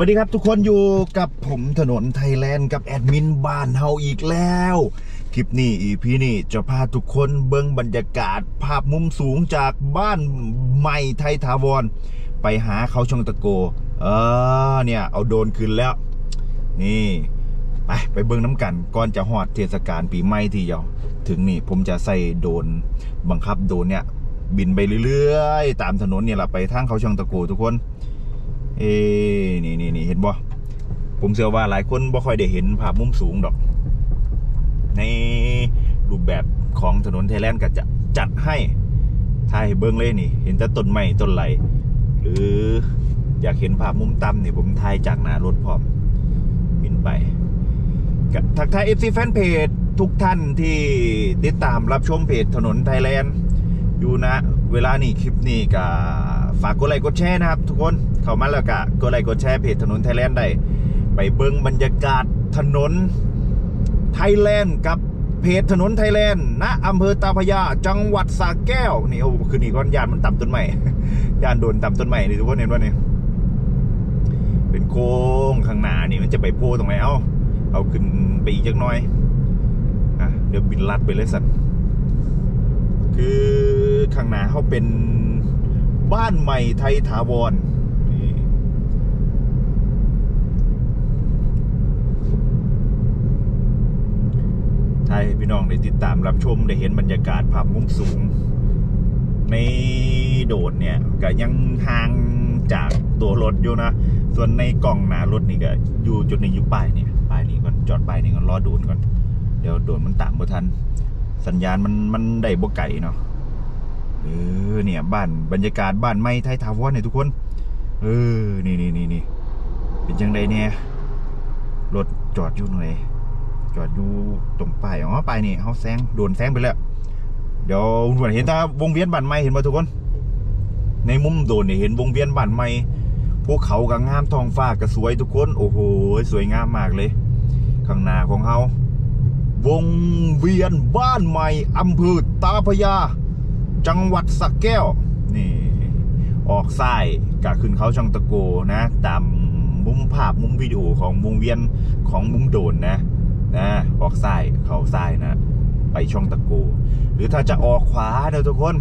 วัสดีครับทุกคนอยู่กับผมถนนไทยแลนด์กับแอดมินบ้านเฮาอีกแล้ว คลิปนี้อีพีนี้จะพาทุกคนเบิ่งบรรยากาศ ภาพมุมสูงจากบ้านใหม่ไทยทาวร ไปหาเขาชองตะโก เออเนี่ย เอาโดนขึ้นแล้ว นี่ ไปไปเบิ่งน้ำกัน ก่อนจะฮอดเทศกาลปีใหม่ที่เยาถึงนี่ผมจะใส่โดนบังคับโดนเนี่ย บินไปเรื่อยๆ ตามถนนเนี่ยแหละไปทางเขาชองตะโกทุกคน เอ้นี่นี่นี่เห็นบ่ผมเชื่อว่าหลายคนบ่ค่อยได้เห็นภาพมุมสูงดอก ในรูปแบบของถนนไทยแลนด์ก็จะจัดให้ถ่ายเบิ้งเลยนี่ เห็นแต่ต้นไม้ต้นไหลหรืออยากเห็นภาพมุมต่ำนี่ผมถ่ายจากหน้ารถพร้อมบินไปก็ทักทาย FC แฟนเพจทุกท่านที่ติดตามรับชมเพจถนนไทยแลนด์อยู่นะ เวลานี่คลิปนี้ก็ ฝากกดไลค์กดแชร์นะครับ ทุกคนเข้ามาแล้วก็กดไลค์กดแชร์เพจถนนไทยแลนด์ได้ไปเบิ้งบรรยากาศถนนไทยแลนด์กับเพจถนนไทยแลนด์ณอำเภอตาพยา จังหวัดสระแก้วนี่โอ้คือนี่ก้อนยานมันต่ำต้นใหม่ยานโดนต่ำต้นใหม่นี่ทุกคนเห็นว่านี่เป็นโค้งข้างหน้านี่มันจะไปโพตรงไหนเอาเอาขึ้นไปอีกจักน่อยอะเดี๋ยวบินลัดไปเลยสัตว์คือข้างหน้าเขาเป็น บ้านใหม่ไทยถาวรนี่ไทยพี่น้องได้ติดตามรับชมได้เห็นบรรยากาศภาพมุมสูง ในโดดเนี่ยก็ยังห่างจากตัวรถอยู่นะ ส่วนในกล่องหน้ารถนี่ก็อยู่จุดนี้อยู่ป้ายเนี่ยป้ายนี้ก่อนจอดป้ายนี้ก่อนรอโดนก่อน เดี๋ยวโดนมันตามบ่ทัน สัญญาณมันมันได้บ่ไก่เนาะ เออเนี่ยบ้านบรรยากาศบ้านไม้ไทยทาวรเนี่ยทุกคน เออนี่นี่นี่นี่เป็นจังไดเนี่ยรถจอดอยู่หน่อยจอดอยู่ตรงป้ายอ๋อป้ายนี่เขาแซงโดนแซงไปแล้ว เดี๋ยวหนวดเห็นตาวงเวียนบ้านไม้เห็นป่ะทุกคน ในมุมโดนเนี่ยเห็นวงเวียนบ้านไม้พวกเขาก็งามทองฟ้าก็สวยทุกคน โอ้โห สวยงามมากเลย ข้างหน้าของเขาวงเวียนบ้านใหม่อำเภอตาพยา จังหวัดสระแก้ว นี่ ออกซ้ายก็ขึ้นเขาช่องตะโกนะ ตามมุมภาพมุมวิดีโอของวงเวียนของมุมโดนนะนะออกซ้ายเขาซ้ายนะ ไปช่องตะโก หรือถ้าจะออกขวาเนอะทุกคน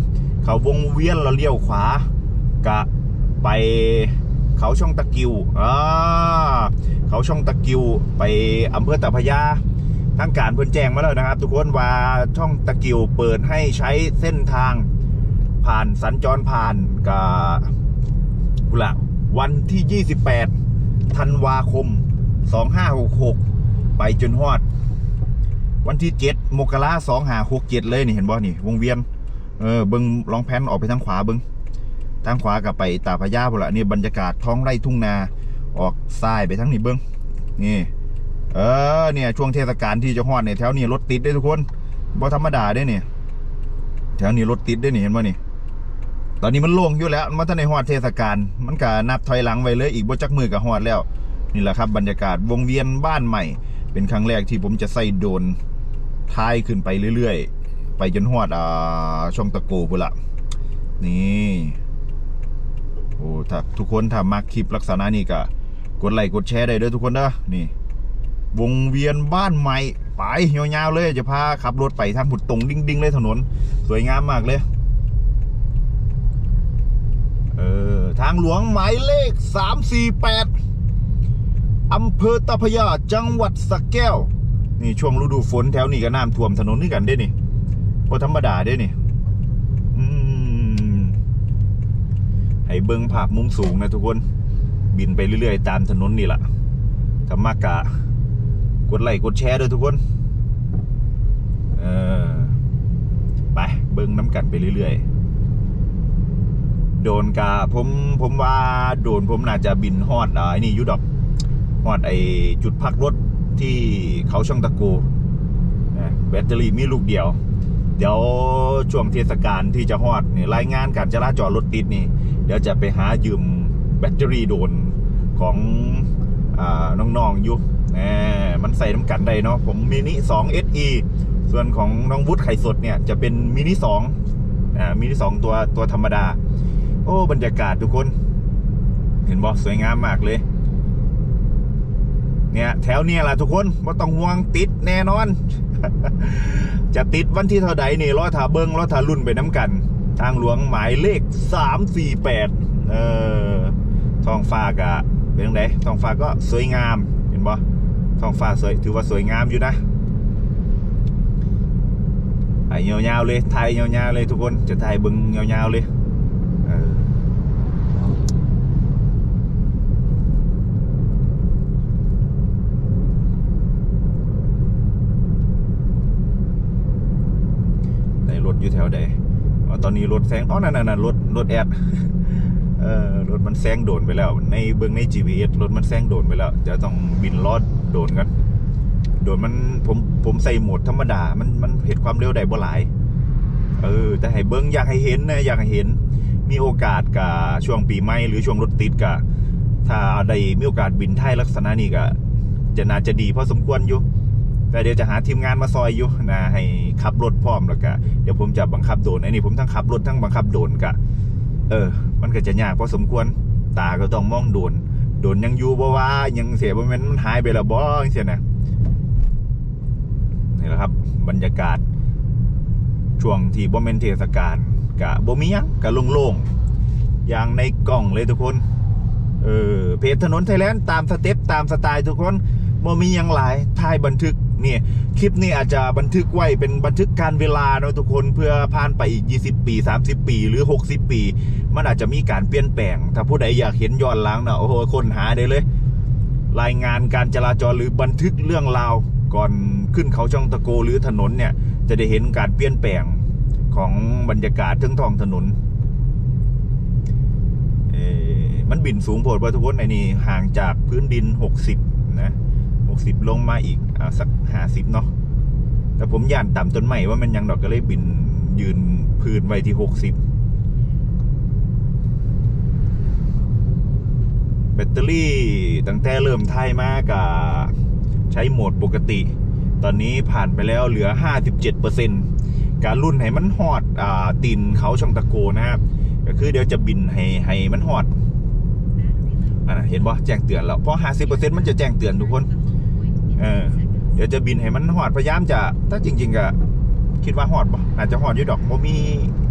เขาวงเวียนเราเลี้ยวขวากะไปเขาช่องตะกิวอ่าเขาช่องตะกิวไปอำเภอตาพยาทางการเพิ่นแจ้งมาแล้วนะครับ ทุกคนว่าช่องตะกิวเปิดให้ใช้เส้นทาง ผ่านสัญจรผ่านกับกุละวันที่ 28ธันวาคม 2566 ไปจนฮอด วันที่ 7มกราสองหาหกเจ็ดเลยนี่เห็นบ่นี่ วงเวียน เออเบิงลองแพนออกไปทางขวาเบิงทางขวากับไปตาพระยาพุ่นละนี่บรรยากาศท้องไร่ทุ่งนาออกซ้ายไปทางนี้เบิงนี่เออเนี่ยช่วงเทศกาลที่จะฮอดเนี่ยแถวนี้รถติดได้ทุกคนบ่ธรรมดาได้เนี่ยแถวนี้รถติดได้นี่เห็นบ่นี่ ตอนนี้มันโล่งอยู่แล้วมันท่าในฮอดเทศกาลมันก็นับถอยหลังไว้เลยอีกบ่จักมือก็ฮอดแล้ว นี่แหละครับบรรยากาศวงเวียนบ้านใหม่ เป็นครั้งแรกที่ผมจะใส่โดนท้ายขึ้นไปเรื่อยๆ ไปจนฮอดอ่าช่องตะโกพุ่นละนี่โอ้ถ้าทุกคนถ้ามักคลิปลักษณะนี้ก็กดไลค์กดแชร์ได้ด้อทุกคนเด้อนี่ วงเวียนบ้านใหม่ ไปยาวๆเลยจะพาขับรถไปทางหุดตรง ดิ่งๆเลยถนน สวยงามมากเลย เออ ทางหลวงหมายเลข 348 อำเภอตาพยาจังหวัดสระแก้ว นี่ช่วงฤดูฝนแถวนี้ก็น้ำท่วมถนนนี่กันได้นี่พอธรรมดาได้นี่อืมให้เบิ้งภาพมุมสูงนะทุกคน บินไปเรื่อยๆ ตามถนนนี่แหละถ้ามากกะ กดไลค์กดแชร์ด้วยทุกคน เออ ไปเบิ้งน้ำกันไปเรื่อยๆ โดนกาผมผมว่าโดนผมน่าจะบินฮอดอ่าไอ้นี่ยุดอกฮอดไอจุดพักรถที่เขาช่องตะโกนะแบตเตอรี่มีลูกเดียว เดี๋ยวช่วงเทศกาลที่จะฮอดนี่รายงานการจราจรรถติดนี่ เดี๋ยวจะไปหายืมแบตเตอรี่โดนของอน้องๆอยู่มมันใส่น้ำกันได้เนาะผมมินิ 2 SE ส่วนของน้องวุฒิไข่สดเนี่ยจะเป็นมินิ2อ่ามินิ2ตัวตัวธรรมดา โอ้บรรยากาศทุกคน เห็นบอกสวยงามมากเลย เนี่ย แถวเนี้ยแหละทุกคนว่าต้องห่วงติดแน่นอน จะติดวันที่เท่าใดนี่รอถาเบิงรอถารุ่นไปน้ำกัน ทางหลวงหมายเลขสามสี่แปดเออท้องฟ้ากะเป็นยังไงท้องฟ้าก็สวยงาม เห็นบ่ท้องฟ้าสวยถือว่าสวยงามอยู่นะไอ้ยาวๆเลยถ่ายยาวๆเลยทุกคนจะถ่ายเบิงยาวๆเลยเออ ในร ถอยู่แถวใดตอนนี้รถแซงอ๋อนั่นนั่นรถรถแอดเออรถมันแซงโดนไปแล้ว ในเบื้องใน GPS รถมันแซงโดนไปแล้วเดี๋ยวต้องบินลอดโดนกันโดนมันผมผมใส่โหมดธรรมดา มันมันเหตุความเร็วได้บ่หลาย เออ แต่ให้เบิ้งอยากให้เห็นนะอยากให้เห็น มีโอกาสกับช่วงปีใหม่หรือช่วงรถติดกับถ้าได้มีโอกาสบินไทยลักษณะนี้ก็จะน่าจะดีพอสมควรอยู่ แต่เดี๋ยวจะหาทีมงานมาซอยอยู่นะให้ขับรถพร้อมแล้วก็เดี๋ยวผมจะบังคับโดรนอันนี้ผมทั้งขับรถทั้งบังคับโดนกะเออ มันก็จะยากพอสมควรตาก็ต้องมองโดนโดนยังอยู่บ่ว่ายังเสียบ่แม่นมันหายไปแล้วบ่จังซี่นะนี่แหละครับ บรรยากาศ ช่วงที่บ่แม่นเทศกาลกะบ่มีหยังกะโล่งๆอย่างในกล่องเลยทุกคนเออเพจถนนไทยแลนด์ตามสเต็ปตามสไตล์ทุกคนบ่มีหยังหลายถ่ายบันทึก เนี่ยคลิปนี้อาจจะบันทึกไว้เป็นบันทึกการเวลาเนาะทุกคนเพื่อผ่านไปอีก 20 ปี 30 ปีหรือ 60 ปี มันอาจจะมีการเปลี่ยนแปลง ถ้าผู้ใดอยากเห็นย้อนหลังนะโอ้โหคนหาได้เลย รายงานการจราจรหรือบันทึกเรื่องราวก่อนขึ้นเขาช่องตะโกหรือถนนเนี่ยจะได้เห็นการเปลี่ยนแปลงของบรรยากาศทั้งท้องถนนมันบินสูงโพดว่าทุกคนในนี่ห่างจากพื้นดิน 60 60 ลงมาอีกอ่าสัก50เนาะแต่ผมย่านต่ำต้นใหม่ว่ามันยังดอกก็เลยบินยืนพื้นไว้ที่ 60 แบตเตอรี่ตั้งแต่เริ่มไทยมากับใช้โหมดปกติ ตอนนี้ผ่านไปแล้วเหลือ 57%การรุ่นให้มันหอดอตีนเขาช่องตะโกนะครับ ก็คือเดี๋ยวจะบินให้ให้มันหอดอ่าเห็นบ่แจ้งเตือนแล้ว เพราะ 50%มันจะแจ้งเตือนทุกคน เออ เดี๋ยวจะบินให้มันหอดพยายามจะ ถ้าจริง ๆก็คิดว่าหอดบ่อาจจะหอดอยู่ดอกบ่มี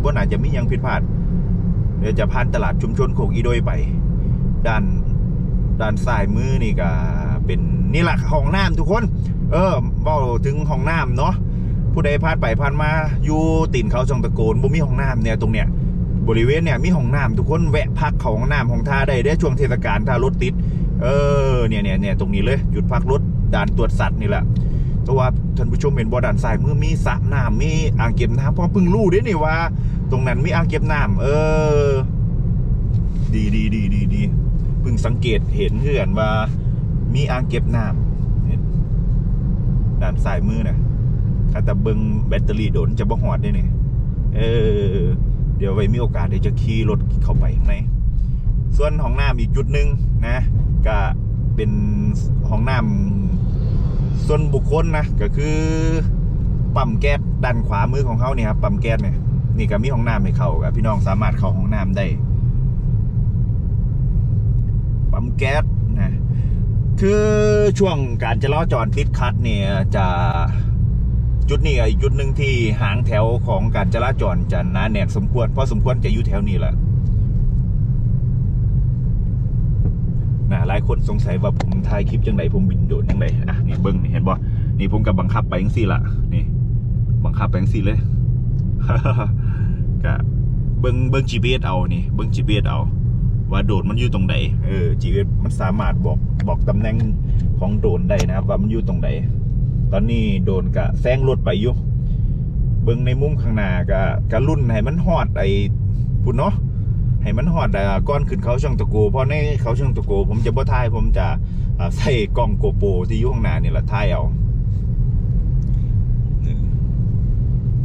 บ่น่าจะมียังผิดพลาด เดี๋ยวจะผ่านตลาดชุมชนโคกอีโดยไป ด้านด้านซ้ายมือนี่ก็เป็นนี่แหละห้องน้ำทุกคน เออเว้าถึงห้องน้ำเนาะผู้ใดผ่านไปผ่านมาอยู่ตีนเขาช่องตะโกนบ่มีห้องน้ำเนี่ยตรงเนี้ยบริเวณเนี่ยมีห้องน้ำทุกคนแวะพักเขาห้องน้ำของท่าได้ได้ช่วงเทศกาลถ้ารถติด เออเนี่ยเนี่ยเนี่ยตรงนี้เลยหยุดพักรถ ด่านตรวจสัตว์นี่แหละเพราะว่าท่านผู้ชมเห็นบ่อด่านซ้ายมือมีสระน้ำมีอ่างเก็บน้ำเพราะเพิ่งรู้ด้นี่ว่า ตรงนั้นมีอ่างเก็บน้ำเออ ดีดีดีดีดีเพิ่งสังเกตเห็นเพื่อนว่า มีอ่างเก็บน้ำเนี่านซ้ายมือนะถ้าแต่เบิงแบตเตอรี่โดนจะบ่หอดได้เนี่ยเออ เดี๋ยวไว้มีโอกาสเดี๋ยวจะขี่รถเข้าไปข้างในส่วนห้องน้ำอีกจุดหนึ่งนะก็ เป็นห้องน้ำส่วนบุคคลนะก็คือปั๊มแก๊สด้านขวามือของเขาเนี่ยครับปั๊มแก๊สเนี่ยนี่ก็มีห้องน้ำให้เข้ากับพี่น้องสามารถเข้าห้องน้ำได้ปั๊มแก๊สนะคือช่วงการจราจรติดขัดเนี่ยจะจุดนี้อีกจุดหนึ่งที่หางแถวของการจราจรจะหนาแน่นสมควรเพราะสมควรจะอยู่แถวนี้แหละ นะหลายคนสงสัยว่าผมถ่ายคลิปจังไดผมบินโดนจังไดอะนี่เบิ้งนี่เห็นบ่นี่ผมกับบังคับไปจังซี่ละนี่ บังคับไปจังซี่เลยก็เบิ้งเบิ้ง GPS เอานี่เบิ้ง GPS เอา ว่าโดรนมันอยู่ตรงไหนเออ GPS มันสามารถบอกบอกตำแหน่งของโดนได้นะครับ ว่ามันอยู่ตรงไหนตอนนี้โดนกะแซงรถไปอยู่เบิ่งในมุมข้างหน้ากะกะรุ่นให้มันฮอดไอ้พุ่นเนาะ ให้มันฮอดอ่ก้อนขึ้นเขาช่องตะโกเพราะในเขาช่องตะโก ผมจะบ่ถ่ายผมจะใส่กล้องโกโปรที่อยู่ข้างหน้านี่แหละถ่ายเอา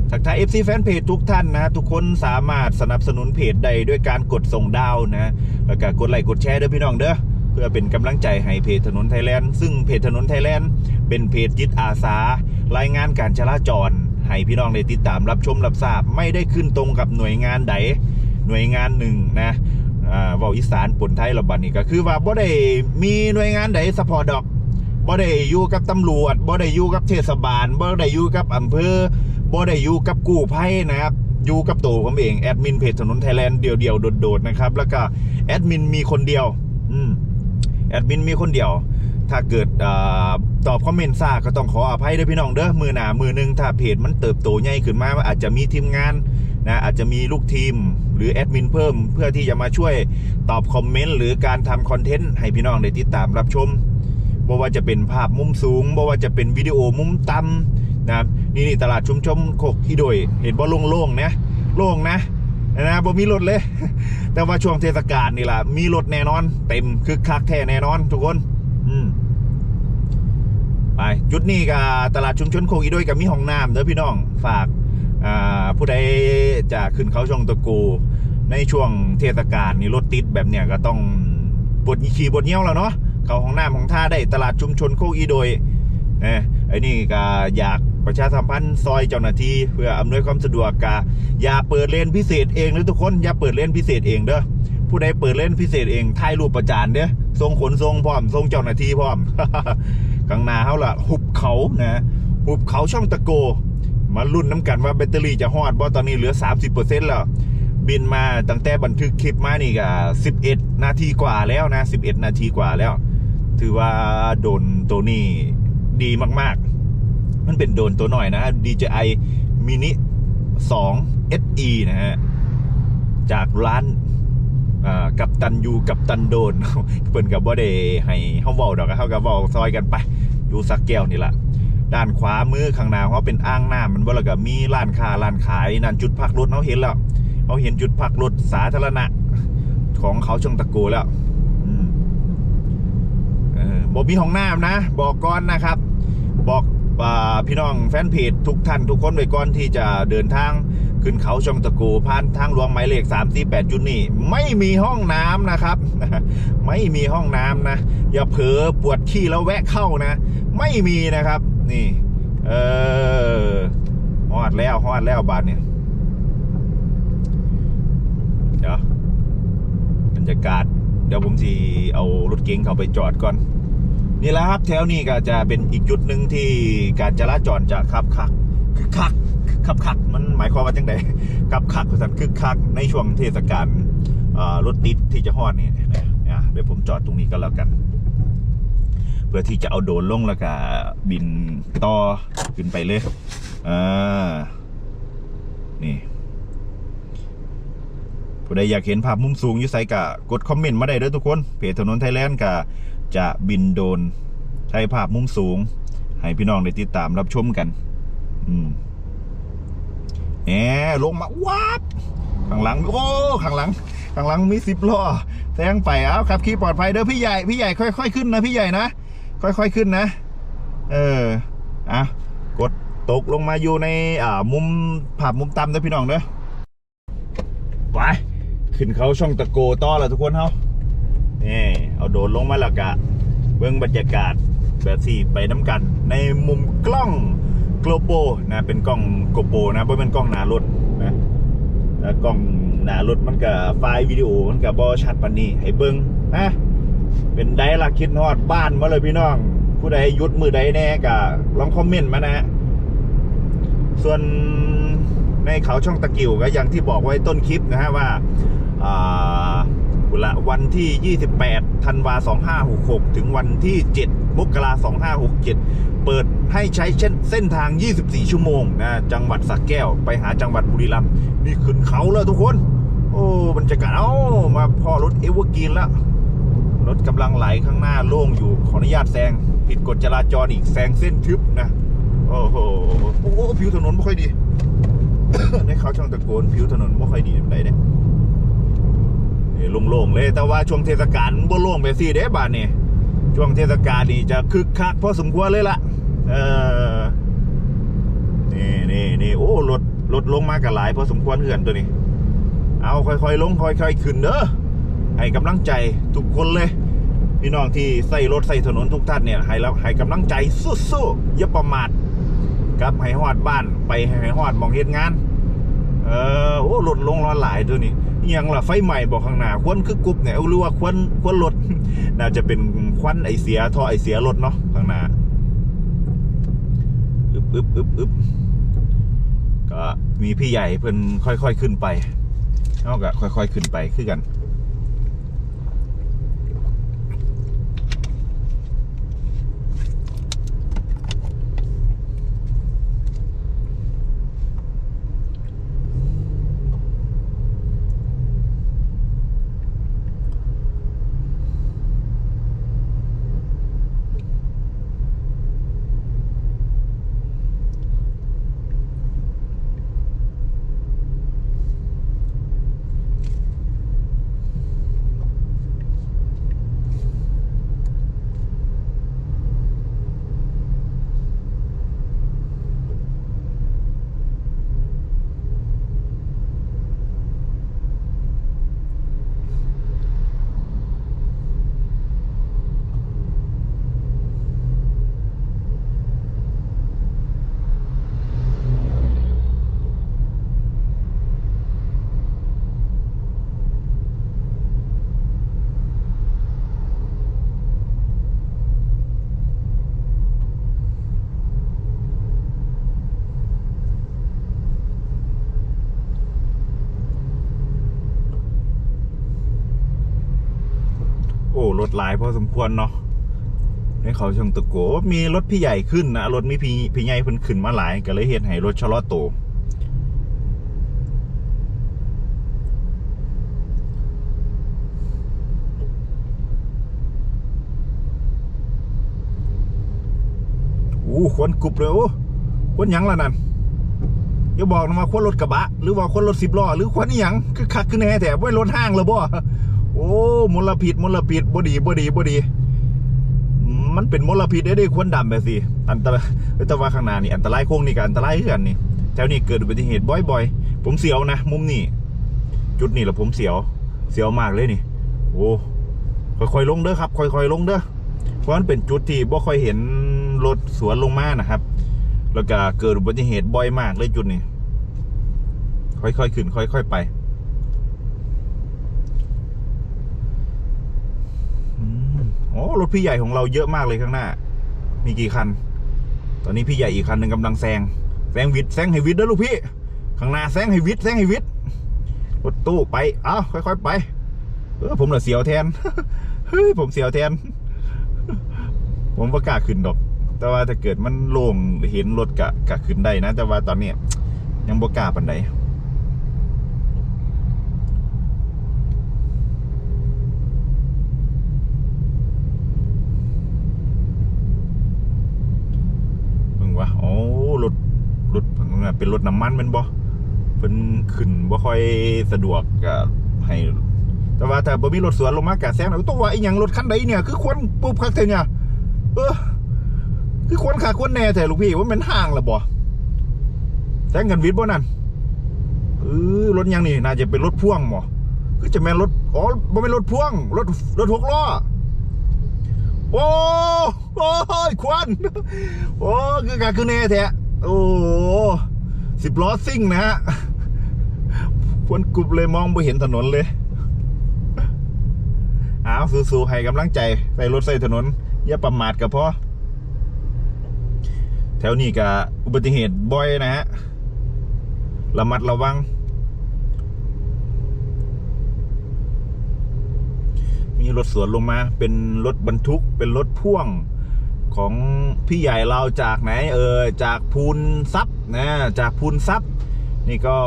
ทักทาย FC แฟนเพจทุกท่านนะ ทุกคนสามารถสนับสนุนเพจใดด้วยการกดส่งดาวนะ แล้วก็กดไลค์กดแชร์เด้อพี่น้องเด้อเพื่อเป็นกำลังใจให้เพจถนนไทยแลนด์ซึ่งเพจถนนไทยแลนด์เป็นเพจจิตอาสา รายงานการจราจรให้พี่น้องได้ติดตามรับชมรับทราบ ไม่ได้ขึ้นตรงกับหน่วยงานใด หน่วยงานหนึ่งนะอ่าเว่าอีสานปนไทยระบัดนี่ก็คือว่าบ่ได้มีหน่วยงานใดสปอร์ตดอกบ่ได้อยู่กับตำรวจบ่ได้อยู่กับเทศบาลบ่ได้อยู่กับอำเภอบ่ได้อยู่กับกู้ภัยนะครับอยู่กับตัวผมเองแอดมินเพจถนนไทยแลนด์เดียวๆโดดๆนะครับแล้วก็แอดมินมีคนเดียวอืมแอดมินมีคนเดียว ถ้าเกิดอตอบคอมเมนต์ซ่าก็ต้องขออภัยด้วยพี่น้องเด้อมือหนามือหนึงถ้าเพจมันเติบโตใหญ่ขึ้นมาอาจจะมีทีมงาน นะอาจจะมีลูกทีมหรือแอดมินเพิ่ม เพื่อที่จะมาช่วยตอบคอมเมนต์หรือการทำคอนเทนต์ให้พี่น้องได้ติดตามรับชมบ่ว่าจะเป็นภาพมุมสูงบ่ว่าจะเป็นวิดีโอมุมต่ำนะครับนี่นี่ตลาดชุมชนโคกอีโดย เห็นบ่โล่งๆนะโล่งนะนะบ่มีรถเลย แต่ว่าช่วงเทศกาลนี่ล่ะมีรถแน่นอน เต็มคึกคักแท้แน่นอน ทุกคน อืมไปจุดนี้กับตลาดชุมชนโคกอีด้วยกับมีห้องน้ำเด้อพี่น้องฝาก ผู้ใดจะขึ้นเขาช่องตะกู ในช่วงเทศกาลนี่รถติดแบบเนี้ยก็ต้องบดขี่บดเงี้ยวแล้วเนาะเขาห้องน้ำของท่าได้ตลาดชุมชนโคกอีโดยนะไอ้นี่ก็อยากประชาสัมพันธ์ซอยเจ้าหน้าที่เพื่ออำนวยความสะดวกกะอย่าเปิดเลนพิเศษเองนะทุกคนอย่าเปิดเลนพิเศษเองเด้อผู้ใดเปิดเลนพิเศษเองถ่ายรูปประจานเด้อทรงขนทรงพร้อมทรงเจ้าหน้าที่พร้อมข้างหน้าเขาล่ะหุบเขานะหุบเขาช่องตะโก มาลุ้นน้ำกันว่าแบตเตอรี่จะฮอดบ่ตอนนี้เหลือ 30%แล้ว บินมาตั้งแต่บันทึกคลิปมานี่ก็11 นาทีกว่าแล้วนะ 11 นาทีกว่าแล้ว ถือว่าโดนตัวนี้ดีมากๆ มันเป็นโดนตัวหน่อยนะ DJI Mini 2 SE นะฮะ จากร้านกับตันยูกับตันโดนเพิ่นกับว่าได้ให้เฮาเว้าดอกเฮากับเว้าซอยกันไปอยู่สักแก้วนี่ล่ะ ด้านขวามือข้างหน้าเขาเป็นอ่างน้ำมันบ่แล้วก็มีร้านค้าร้านขายนั่นจุดพักรถเขาเห็นแล้วเขาเห็นจุดพักรถสาธารณะ ของเขาชงตะโกแล้วบอกมีห้องน้ำนะ บอกก่อนนะครับ บอกอาพี่น้องแฟนเพจทุกท่านทุกคนไว้ก่อนที่จะเดินทางขึ้นเขาช่องตะโกผ่านทางหลวงหมายเลข3 4 8จุดนี่ไม่มีห้องน้ำนะครับ ไม่มีห้องน้ำนะ อย่าเผลอปวดขี้แล้วแวะเข้านะ ไม่มีนะครับ นี่ เออฮอดแล้วฮอดแล้วบาทเนี่ยเดี๋ยวบรรยากาศ เดี๋ยวผมสิเอารถเก๋งเข้าไปจอดก่อน นี่แหละครับแถวนี้ก็จะเป็นอีกจุดหนึ่งที่การจราจรจะคับคักคึกคักคับคักมันหมายความว่าจังไดคับคักภาษาคึกคักในช่วงเทศกาลรถติดที่จะฮอดนี่นะเดี๋ยวผมจอดตรงนี้ก็แล้วกัน เพื่อที่จะเอาโดรนลงแล้วก็บินต่อขึ้นไปเลยอ่านี่ผู้ใดอยากเห็นภาพมุมสูงยู่ไสกะกดคอมเมนต์มาได้เด้อทุกคน เพจถนนไทยแลนด์กะจะบินโดรนใช้ภาพมุมสูง ให้พี่น้องได้ติดตามรับชมกัน อืมแหมลงมาวับข้างหลัง โอ้ข้างหลัง ข้างหลังมีสิบล้อแซงไปเอาขับขี่ปลอดภัยเด้อพี่ใหญ่พี่ใหญ่ค่อยๆขึ้นนะพี่ใหญ่นะ ค่อยๆขึ้นนะ เอออะกดตกลงมาอยู่ในอ่ามุมภาพมุมต่ำเด้อพี่น้องเด้อไปขึ้นเขาช่องตะโกต่อแล้วทุกคนเฮานี่เอาโดรนลงมาแล้วกะเบื้องบรรยากาศแบบสี่ไปน้ำกัน ในมุมกล้องโกลโปนะเป็นกล้องโกโปนะไม่เป็นกล้องหน้ารถนะแล้วกล้องหน้ารถมันกับไฟล์วิดีโอมันกับบอชัดปันนี้ให้เบิ้งนะ เป็นไดล่ะคิดฮอดบ้านมาเลยพี่น้อง ผู้ใดยุดมือใดแน่กะลองคอมเมนต์มานะ ส่วนในเขาช่องตะกิวก็อย่างที่บอกไว้ต้นคลิปนะฮะว่าอ่าเวลาวันที่ 28 ธันวา 2566 ถึงวันที่ 7 มกรา2567 เปิดให้ใช้เช่นเส้นทาง 24 ชั่วโมงนะ จังหวัดสักแก้ว ไปหาจังหวัดบุรีรัมย์ นี่ขึ้นเขาแล้วทุกคน โอ้ บรรยากาศ เอ้า มาพ่อรถเอเวอร์กีนแล้ว รถกำลังไหลข้างหน้าโล่งอยู่ขออนุญาตแซงผิดกฎจราจรอีกแซงเส้นทึบนะโอ้โหโอ้โหผิวถนนไม่ค่อยดีในเขาช่องตะโกนผิวถนนไม่ค่อยดีไหนเนี่ยนี่โล่งๆเลย แต่ว่าช่วงเทศกาลบ่โล่งไปสิเด้บ้านนี่ช่วงเทศกาลนี่จะคึกคักพอสมควรเลยล่ะ เออนี่นี่นี่โอ้รถรถลงมากันหลายพอสมควรเหือนตัวนี้ เอาค่อยๆลงค่อยๆขึ้นเด้อ ให้กำลังใจทุกคนเลย พี่น้องที่ใส่รถใส่ถนนทุกท่านเนี่ยให้เราให้กำลังใจสู้ๆอย่าประมาทครับให้ฮอดบ้านไปให้ฮอดมองเฮ็ดงาน เออโอ้รถลงร้อนหลายตัวนี้ยังล่ะไฟใหม่บอกข้างหน้าควันคือกรุบเนี่ยเอาหรือว่าควันควันรถน่าจะเป็นควันไอเสียท่อไอเสียรถเนาะข้างหน้าอึบอึบอึบอึบก็มีพี่ใหญ่เพิ่นค่อยๆขึ้นไปเอากะค่อย ๆ ขึ้นไปคือกัน รถหลายพอสมควรเนาะในเขาชงตะโกมีรถพี่ใหญ่ขึ้นนะรถมีพี่พี่ใหญ่เพิ่นขึ้นมาหลายก็เลยเฮ็ดให้รถชะลอโตอู้ควนกรุบเลยโอ้ควนยังล่ะนั่นอย่าบอกนะว่าควนรถกระบะ หรือว่าควนรถสิบล้อหรือควนนี่ยังคือคักขึ้นแน่แต่ว่ารถห้างเลยบ่ โอ้มลพิษมลพิษบ่ดีบ่ดีบ่ดี มันเป็นมลพิษได้ได้ควนดำแบบสิอันตรายแต่ว่าข้างหน้านี่อันตรายโค้งนี่ก็อันตรายคือกันนี่แถวนี้เกิดอุบัติเหตุบ่อยๆ ผมเสียวนะมุมนี่จุดนี้แหละผมเสียว เสียวมากเลยนี่โอ้ค่อยๆลงเด้อครับค่อยๆลงเด้อเพราะมันเป็นจุดที่บ่ค่อยเห็นรถสวนลงมานะครับ แล้วก็เกิดอุบัติเหตุบ่อยมากเลยจุดนี้ค่อยๆขึ้น ค่อย ๆ ไป อืมโอ้รถพี่ใหญ่ของเราเยอะมากเลยข้างหน้า มีกี่คัน ตอนนี้พี่ใหญ่อีกคันหนึ่งกำลังแซงแซงวิทย์แซงให้วิทย์นะลูกพี่ ข้างหน้าแซงให้วิทย์แซงให้วิทย์รถตู้ไป เอ้าค่อยๆไป เออผมเหลือเสียวแทน เฮ้ยผมเสียวแทน ผมประกาศขึ้นดอก แต่ว่าถ้าเกิดมันโล่งเห็นรถกะกะขึ้นได้นะ แต่ว่าตอนนี้ยังบ่กล้าปันใด มึงวะโอ้รถ รถ เป็นรถน้ำมันแมันบ่เป็นขึ้นบ่ค่อยสะดวกก็ให้ แต่ว่าถ้าบ่มีรถสวนลงมากะแซงนะต้องว่าไอ้หยังรถคันใดเนี่ยคือควรปุ๊บคักเท่เนี่ยเออคือควรขาควรแน่แต่ลูกพี่ว่ามันห่างละบ่แซงกันวิทย์บ่นั่นเออรถยังนี่น่าจะเป็นรถพ่วงบ่คือจะแม่นรถอ๋อบ่เป็นรถพ่วงรถรถหกล้อโอ้โอ้ยควันโอ้คือกาคือแน่แท้โอ้ สิบล้อซิ่งนะฮะควนกรุบเลยมองไม่เห็นถนนเลยอ้าวสู้ๆให้กำลังใจ ใส่รถใส่ถนน อย่าประมาทกับพ่อแถวนี้ก็อุบัติเหตุบ่อยนะฮะระมัดระวัง มีรถสวนลงมา เป็นรถบรรทุก เป็นรถพ่วง ของพี่ใหญ่เราจากไหนเออจากพูนซับนะจากพูนซับนี่ก็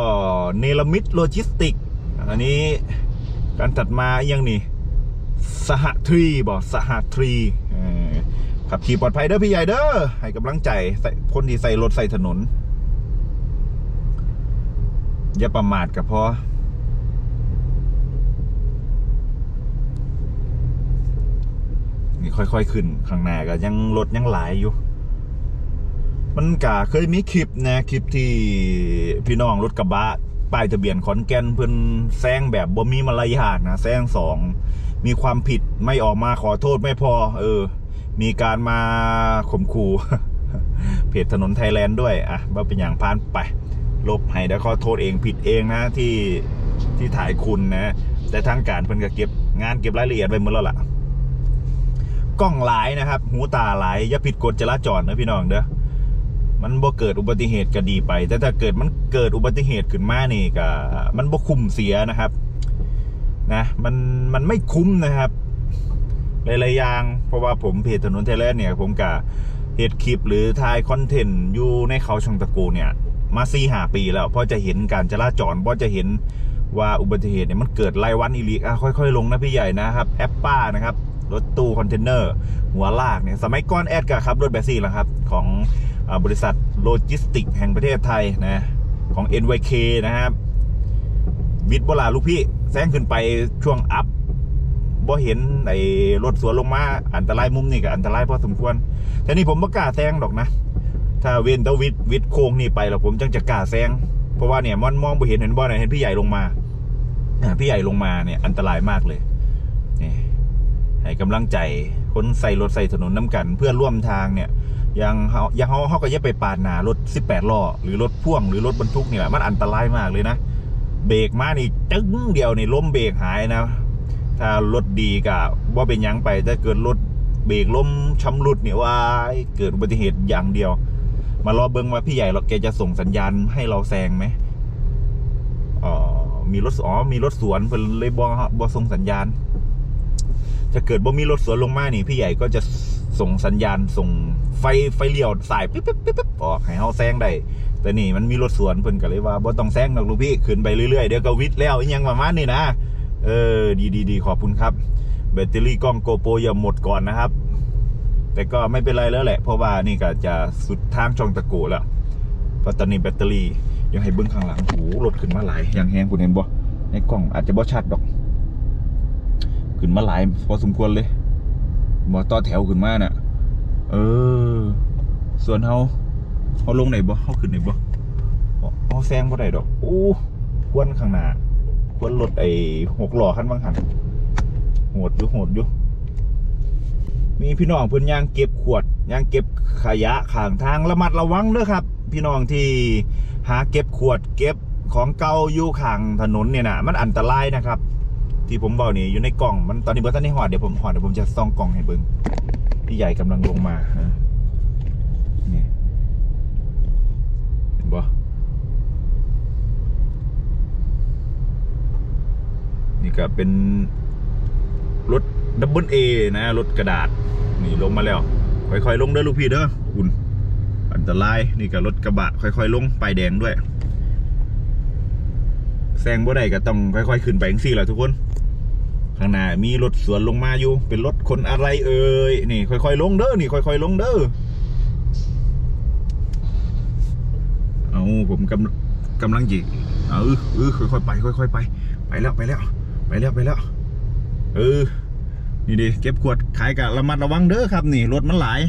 เนลมิดโลจิสติก อันนี้การตัดมายังนี่สหทรีบอกสหทรีขับขี่ปลอดภัยเด้อพี่ใหญ่เด้อให้กำลังใจใคนที่ใส่รถใส่ถนน อย่าประมาทกับพอ นี่ค่อย ๆ ขึ้นข้างหน้าก็ยังรถยังหลายอยู่ มันกะเคยมีคลิปนะคลิปที่พี่น้องรถกระบะป้ายทะเบียนขอนแก่นเพิ่นแซงแบบบ่มีมารยาทนะแซงสองมีความผิดไม่ออกมาขอโทษไม่พอ เออ มีการมาข่มขู่เพจถนนไทยแลนด์ด้วย อะว่าเป็นอย่างพานไป ลบให้แล้วขอโทษเองผิดเองนะที่ที่ถ่ายคุณนะ แต่ทางการเพิ่นก็เก็บงานเก็บรายละเอียดไว้หมดแล้วล่ะ กล้องหลายนะครับ หูตาหลายอย่าผิดกฎจราจรนะพี่น้องเด้อมันบ่เกิดอุบัติเหตุก็ดีไป แต่ถ้าเกิดมันเกิดอุบัติเหตุขึ้นมานี่ก็มันบ่คุ้มเสียนะครับนะมันมันไม่คุ้มนะครับหลายๆอย่างเพราะว่าผมเพจถนนไทยแลนด์เนี่ย ผมกะเฮ็ดคลิปหรือถ่ายคอนเทนต์อยู่ในเขาชงตะกูเนี่ย มาสี่หาปีแล้วเพราะจะเห็นการจราจรเพราะจะเห็นว่าอุบัติเหตุเนี่ยมันเกิดรายวันอีหลีอะค่อย ๆ ลงนะพี่ใหญ่นะครับ แอปป้านะครับ รถตู้คอนเทนเนอร์ หัวลากเนี่ยสมัยก่อนแอดกะครับรถแบบซี่แหละครับ ของอบริษัทโลจิสติก แห่งประเทศไทยนะของ NYK นะครับวิทย์โบราลูกพี่แซงขึ้นไปช่วงอัพบ่เห็นไอ้รถสวนลงมาอันตรายมุมนี่ก็อันตรายพอสมควร แต่นี่ผมบ่กล้าแซงดอกนะ ถ้าเว้นแตวิทวิทย์โค้งนี่ไปแล้วผมจังจะกล้าแซงเพราะว่าเนี่ยมันมองบ่เห็นเห็นบ่เนี่ยเห็นพี่ใหญ่ลงมาอ่าพี่ใหญ่ลงมาเนี่ยอันตรายมากเลยนี่ ให้กำลังใจคนใส่รถใส่ถนนน้ำกัน เพื่อนร่วมทางเนี่ยยังเฮายังเฮาเฮาก็ย่าไปปาดหน้ารถ 18ล้อหรือรถพ่วงหรือรถบรรทุกนี่แหละมันอันตรายมากเลยนะเบรกมานี่จึ้งเดียวนี่ล้มเบรกหายนะ ถ้ารถดีก็ว่าเป็นยังไปถ้าเกิดรถเบรกล้มชำรุดเนี่ยว่าเกิดอุบัติเหตุอย่างเดียว มารอเบิ้งว่าพี่ใหญ่เราแกจะส่งสัญญาณให้เราแซงไหมอ๋อมีรถอ๋อมีรถสวนเพิ่นเลยบอบอส่งสัญญาณ ถ้าเกิดบ่มีรถสวนลงมานี่พี่ใหญ่ก็จะส่งสัญญาณส่งไฟไฟเลี้ยวสายปิ๊บปิ๊บปิ๊บปิ๊บออกให้เฮาแซงได้แต่นี่มันมีรถสวนเพิ่นก็เลยว่าบ่ต้องแซงดอกลูกพี่ขึ้นไปเรื่อยๆเดี๋ยวก็วิทย์แล้วอิหยังประมาณนี้นะ เออ ดีดีดีขอบคุณครับ แบตเตอรี่กล้องโกโปรอย่าหมดก่อนนะครับ แต่ก็ไม่เป็นไรแล้วแหละ เพราะว่านี่ก็จะสุดทางช่องตะโกแล้วเพราะตอนนี้แบตเตอรี่ยังให้เบิ้งข้างหลังโอ้รถขึ้นมาหลายอย่างแฮงคุณเห็นบ่ในกล้องอาจจะบ่ชัดดอก ขึ้นมาหลายพอสมควรเลยบ่ต่อแถวขึ้นมาน่ะ เออ ส่วนเฮาเฮาลงไหนบ่เฮาขึ้นไหนบ่เฮาแซงบ่ได้ดอกโอ้ควนข้างหน้าควรรถไอ้หกหล้อคันบางหันโหดอยู่โหดอยู่มีพี่น้องเพิ่นย่างเก็บขวดย่างเก็บขยะข้างทางระมัดระวังเด้อครับ พี่น้องที่หาเก็บขวดเก็บของเก่าอยู่ข้างถนนเนี่ยนะมันอันตรายนะครับ ที่ผมบอกนี่อยู่ในกล่องมันตอนนี้เบอร์ตันในหอดเดี๋ยวผมหอดเดี๋ยวผมจะซ่องกล่องให้เบิ่งพี่ใหญ่กำลังลงมานะนี่เห็นบ่นี่ก็เป็นรถดับเบิลเอนะรถกระดาษ นี่ลงมาแล้ว ค่อยๆ ลงเด้อลูกพี่เด้อคุณอันตรายนี่ก็รถกระบะ ค่อยๆ ลงป้ายแดงด้วย แซงบ่ได้ก็ต้องค่อยๆ ขึ้นไปจังซี่แหละทุกคน ข้างหน้ามีรถสวนลงมาอยู่ เป็นรถคนอะไรเอ่ยนี่ ค่อยๆ ลงเด้อนี่ค่อยๆ ลงเด้อเอาผมกำกำลังจีเออเออค่อยๆไปค่อยๆไป ไปแล้วไปแล้ว ไปแล้วไปแล้ว เออ นี่ดิเก็บขวดขายกับระมัดระวังเด้อครับ นี่รถมันหลาย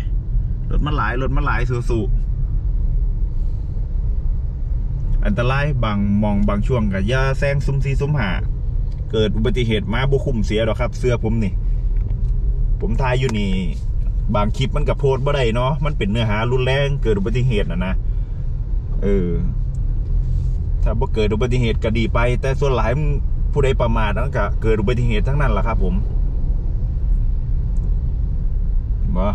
รถมันหลายรถมันหลายสู้ๆ อันตรายบางมองบางช่วงกับยาแซงซุ่มซีซุ่มหา เกิดอุบัติเหตุมาบุคุมเสียหรอครับ เสื้อผมนี่ ผมทายอยู่นี่ บางคลิปมันกับโพสต์บ่ได้เนาะมันเป็นเนื้อหารุนแรงเกิดอุบัติเหตุนะนะเออ ถ้าบ่เกิดอุบัติเหตุก็ดีไป แต่ส่วนหลายมันผู้ใดประมาทนั่นก็เกิดอุบัติเหตุทั้งนั้นแหละครับ ผมบ่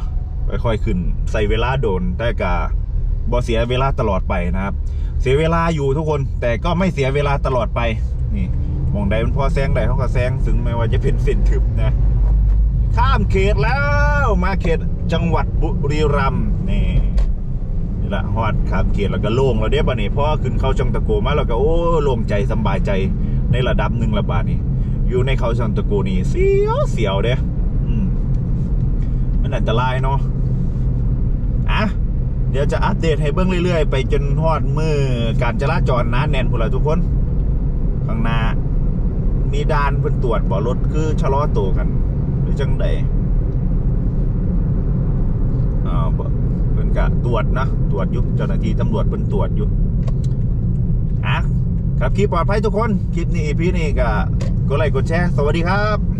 ค่อยๆขึ้น ใส่เวลาโดน แต่ก็บ่เสียเวลาตลอดไปนะครับ เสียเวลาอยู่ทุกคน แต่ก็ไม่เสียเวลาตลอดไป นี่มองใดมันพอแซงใดเขาก็แซงถึงแม้ว่าจะเป็นเส้นทึบนะ ข้ามเขตแล้วมาเขตจังหวัดบุรีรัมย์นี่นี่ละฮอดขามเขตแล้วก็โล่งแล้วเด้บ่นี่เพราะว่าขึ้นเขาช่องตะโกมาแล้วก็โอ้โล่งใจสบายใจในระดับหนึ่งละบาดนี่อยู่ในเขาช่องตะโกนี่เสียวเสียวเด้อืมมันอันตรายเนาะ เดี๋ยวจะอัปเดตให้เบิ้งเรื่อยๆ ไปจนฮอดมือการจราจรนาแน่นพวกเราทุกคน ข้างหน้า มีด่านเพิ่นตรวจบ่รถคือชะลอตัวกัน หรือจังไดอ่าเพิ่นกะตรวจนะตรวจอยุเจ้าหน้าที่ตำรวจเพิ่นตรวจอยู่อะครับคลิปปลอดภัยทุกคน คลิปนี้พี่นี่ก็กดไลค์กดแชร์ สวัสดีครับ